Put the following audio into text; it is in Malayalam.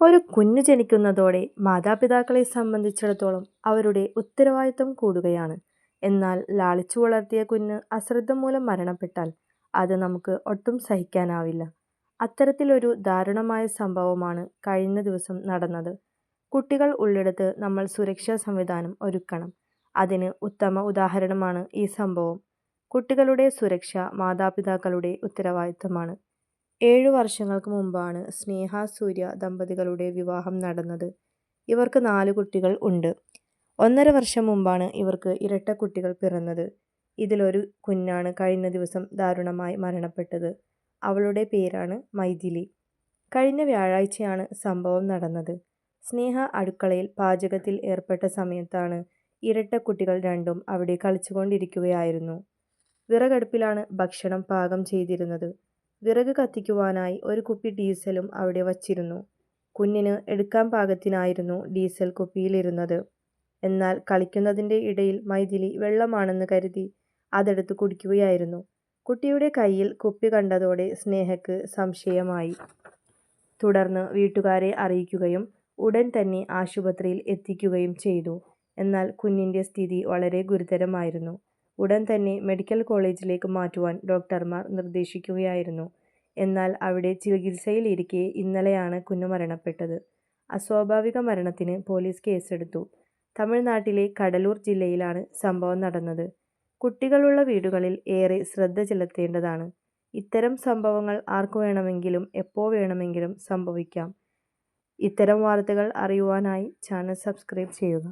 ഒരു കുഞ്ഞ് ജനിക്കുന്നതോടെ മാതാപിതാക്കളെ സംബന്ധിച്ചിടത്തോളം അവരുടെ ഉത്തരവാദിത്തം കൂടുകയാണ്. എന്നാൽ ലാളിച്ചു വളർത്തിയ കുഞ്ഞ് അശ്രദ്ധ മൂലം മരണപ്പെട്ടാൽ അത് നമുക്ക് ഒട്ടും സഹിക്കാനാവില്ല. അത്തരത്തിലൊരു ദാരുണമായ സംഭവമാണ് കഴിഞ്ഞ ദിവസം നടന്നത്. കുട്ടികൾ ഉള്ളിടത്ത് നമ്മൾ സുരക്ഷാ സംവിധാനം ഒരുക്കണം. അതിന് ഉത്തമ ഉദാഹരണമാണ് ഈ സംഭവം. കുട്ടികളുടെ സുരക്ഷ മാതാപിതാക്കളുടെ ഉത്തരവാദിത്തമാണ്. ഏഴു വർഷങ്ങൾക്ക് മുമ്പാണ് സ്നേഹ സൂര്യ ദമ്പതികളുടെ വിവാഹം നടന്നത്. ഇവർക്ക് നാല് കുട്ടികൾ ഉണ്ട്. ഒന്നര വർഷം മുമ്പാണ് ഇവർക്ക് ഇരട്ട കുട്ടികൾ പിറന്നത്. ഇതിലൊരു കുഞ്ഞാണ് കഴിഞ്ഞ ദിവസം ദാരുണമായി മരണപ്പെട്ടത്. അവളുടെ പേരാണ് മൈഥിലി. കഴിഞ്ഞ വ്യാഴാഴ്ചയാണ് സംഭവം നടന്നത്. സ്നേഹ അടുക്കളയിൽ പാചകത്തിൽ ഏർപ്പെട്ട സമയത്താണ് ഇരട്ട കുട്ടികൾ രണ്ടും അവിടെ കളിച്ചുകൊണ്ടിരിക്കുകയായിരുന്നു. വിറകടുപ്പിലാണ് ഭക്ഷണം പാകം ചെയ്തിരുന്നത്. വിറക് കത്തിക്കുവാനായി ഒരു കുപ്പി ഡീസലും അവിടെ വച്ചിരുന്നു. കുഞ്ഞിന് എടുക്കാൻ പാകത്തിനായിരുന്നു ഡീസൽ കുപ്പിയിലിരുന്നത്. എന്നാൽ കളിക്കുന്നതിന്റെ ഇടയിൽ മൈഥിലി വെള്ളമാണെന്ന് കരുതി അതെടുത്ത് കുടിക്കുകയായിരുന്നു. കുട്ടിയുടെ കയ്യിൽ കുപ്പി കണ്ടതോടെ സ്നേഹക്ക് സംശയമായി. തുടർന്ന് വീട്ടുകാരെ അറിയിക്കുകയും ഉടൻ തന്നെ ആശുപത്രിയിൽ എത്തിക്കുകയും ചെയ്തു. എന്നാൽ കുഞ്ഞിന്റെ സ്ഥിതി വളരെ ഗുരുതരമായിരുന്നു. ഉടൻ തന്നെ മെഡിക്കൽ കോളേജിലേക്ക് മാറ്റുവാൻ ഡോക്ടർമാർ നിർദ്ദേശിക്കുകയായിരുന്നു. എന്നാൽ അവിടെ ചികിത്സയിലിരിക്കെ ഇന്നലെയാണ് കുഞ്ഞു മരണപ്പെട്ടത്. അസ്വാഭാവിക മരണത്തിന് പോലീസ് കേസെടുത്തു. തമിഴ്നാട്ടിലെ കടലൂർ ജില്ലയിലാണ് സംഭവം നടന്നത്. കുട്ടികളുള്ള വീടുകളിൽ ഏറെ ശ്രദ്ധ ചെലുത്തേണ്ടതാണ്. ഇത്തരം സംഭവങ്ങൾ ആർക്ക് വേണമെങ്കിലും എപ്പോൾ വേണമെങ്കിലും സംഭവിക്കാം. ഇത്തരം വാർത്തകൾ അറിയുവാനായി ചാനൽ സബ്സ്ക്രൈബ് ചെയ്യുക.